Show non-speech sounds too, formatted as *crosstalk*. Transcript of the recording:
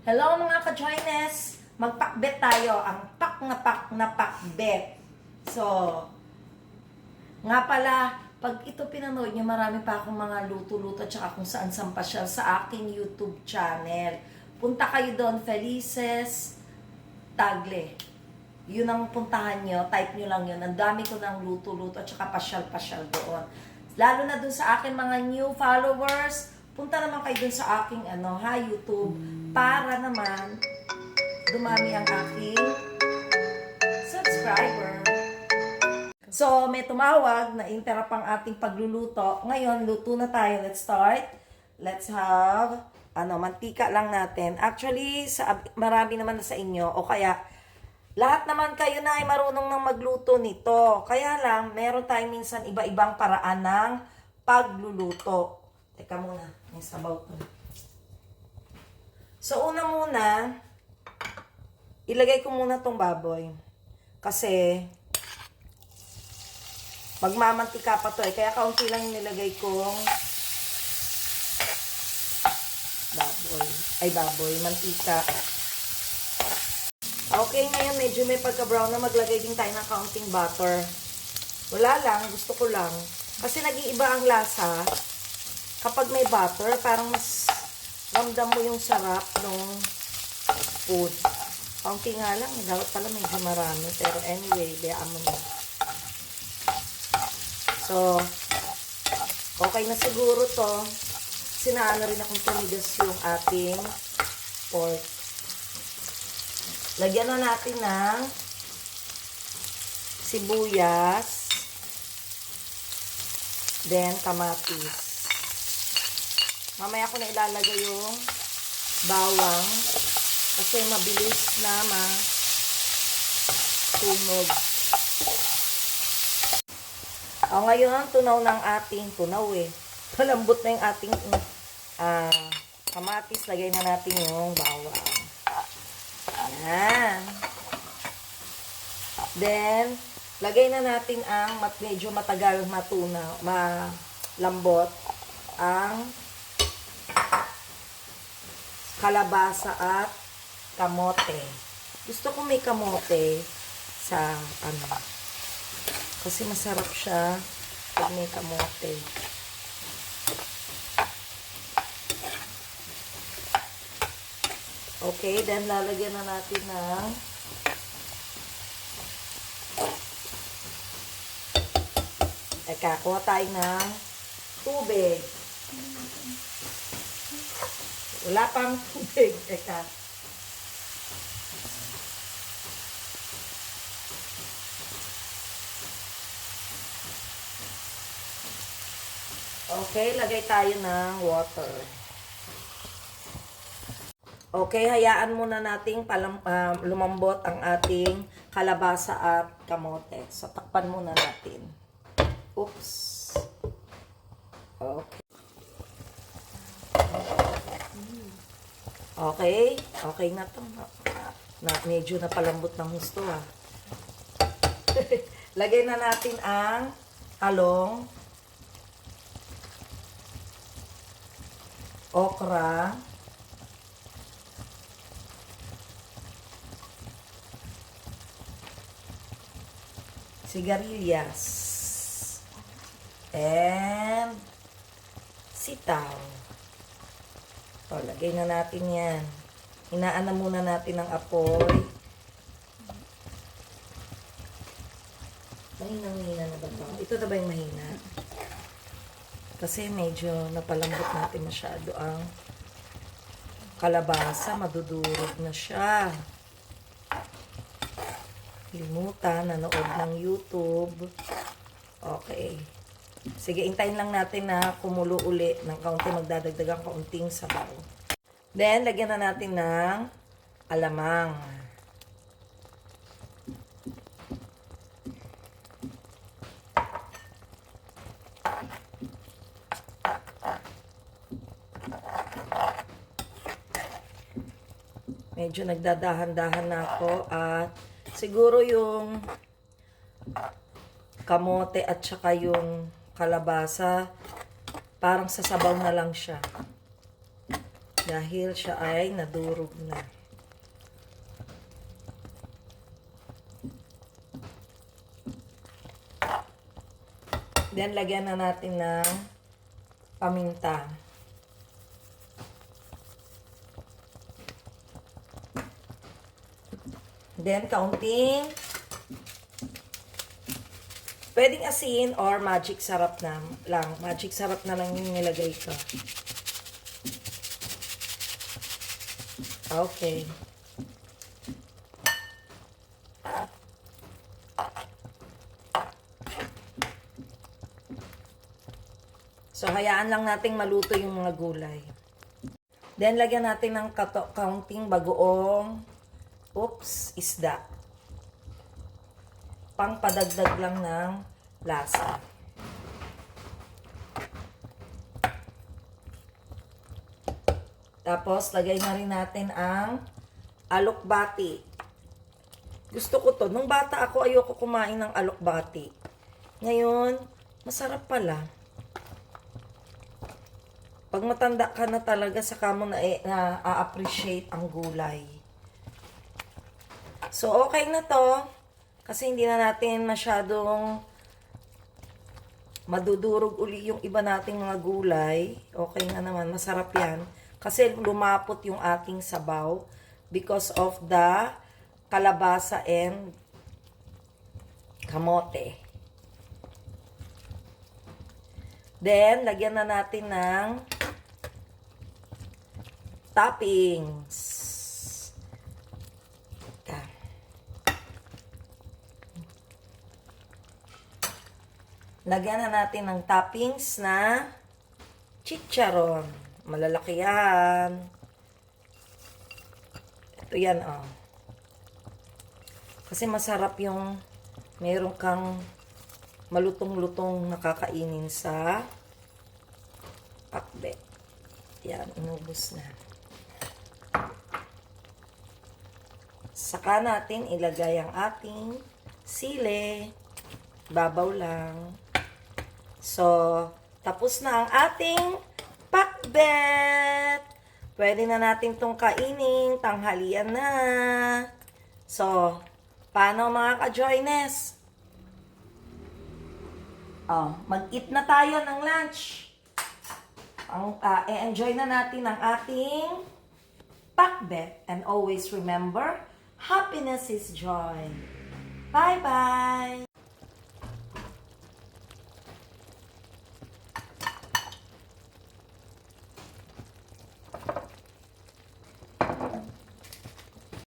Hello mga ka-joiners! Magpakbet tayo. Ang pak na pak na pakbet. So, nga pala, pag ito pinanood nyo, marami pa akong mga luto-luto tsaka kung saan saan pasyal sa aking YouTube channel. Punta kayo doon, Felices Tagle. Yun ang puntahan nyo, type nyo lang yun. Ang dami ko ng luto-luto at saka pasyal-pasyal doon. Lalo na doon sa akin mga new followers, punta naman kayo doon sa aking ano, ha, YouTube para naman dumami ang aking subscriber. So, may tumawag na interrupt ang ating pagluluto. Ngayon, luto na tayo. Let's start. Let's have, ano, mantika lang natin. Actually, sa, marami naman na sa inyo. O kaya, lahat naman kayo na ay marunong nang magluto nito. Kaya lang, meron tayong minsan iba-ibang paraan ng pagluluto. Teka muna, may sabaw ko. So, una muna, ilagay ko muna tong baboy. Kasi, magmamantika pa to eh. Kaya kaunti lang nilagay kong baboy. Ay, baboy. Mantika. Okay, ngayon medyo may pagka-brown na maglagay din tayo ng kaunting butter. Wala lang, gusto ko lang. Kasi nag-iiba ang lasa. Kapag may butter, parang mas ramdam mo yung sarap ng food. Kaunti nga lang, dapat pala medyo marami. Pero anyway, bayaan mo na. So, okay na siguro to. Sinaano rin akong tumigas yung ating pork. Lagyan na natin ng sibuyas. Then, kamatis. Mamaya ko na ilalagay yung bawang. Kasi mabilis na matunog. O, ngayon, tunaw ng ating tunaw eh. *laughs* Malambot na yung ating ah, kamatis. Lagay na natin yung bawang. Ayan. Then, lagay na natin ang medyo matagal matunaw, malambot ang kalabasa at kamote. Gusto ko may kamote sa ano. Kasi masarap siya pag may kamote. Okay, then lalagyan na natin ng Eka, kuha tayo ng tubig. Wala pang tubig. Eka. Okay, lagay tayo ng water. Okay, hayaan muna nating palam, ah, lumambot ang ating kalabasa at kamote. So, takpan muna natin. Oops. Okay. Okay, okay na to. Na, medyo napalambot ng gusto ah. *laughs* Lagay na natin ang talong, okra, sigarilyas, and sitaw. O, lagay na natin yan. Hinaan na muna natin ang apoy. Mahinang-hina na ba ito? Ito na ba yung mahina? Kasi medyo napalambot natin masyado ang kalabasa. Madudurog na siya. Limutan, nanood ng YouTube. Okay. Sige, intayin lang natin na kumulo uli ng kaunti. Magdadagdagan kaunting sabaw. Then, lagyan na natin ng alamang. Medyo nagdadahan-dahan na ako at siguro yung kamote at saka yung kalabasa parang sasabaw na lang siya. Dahil siya ay nadurog na. Then, lagyan na natin ng paminta. Then, kaunting pwedeng asin or magic sarap na lang. Magic sarap na lang yung nilagay ko. Okay. So, hayaan lang nating maluto yung mga gulay. Then, lagyan natin ng kaunting bagoong oops, isda. Pangpadagdag lang ng lasa. Tapos, lagay na rin natin ang alokbati. Gusto ko to. Nung bata ako, ayoko kumain ng alokbati. Ngayon, masarap pala. Pag matanda ka na talaga, saka mo na, na a-appreciate ang gulay. So, okay na to. Kasi hindi na natin masyadong madudurog uli yung iba nating mga gulay. Okay na naman. Masarap yan. Kasi lumapot yung ating sabaw because of the kalabasa and kamote. Then, lagyan na natin ng toppings. Ka. Lagyan na natin ng toppings na chicharon. Malalaki yan. Ito yan, oh. Kasi masarap yung meron kang malutong-lutong nakakainin sa pakbet. Yan, inubos na. Saka natin ilagay ang ating sile. Babaw lang. So, tapos na ang ating pakbet. Pwede na natin tong kainin. Tanghalian na. So, paano mga ka-joyness? Oh, mag-eat na tayo ng lunch. Ang ah, e-enjoy na natin ang ating pakbet. And always remember, happiness is joy. Bye-bye!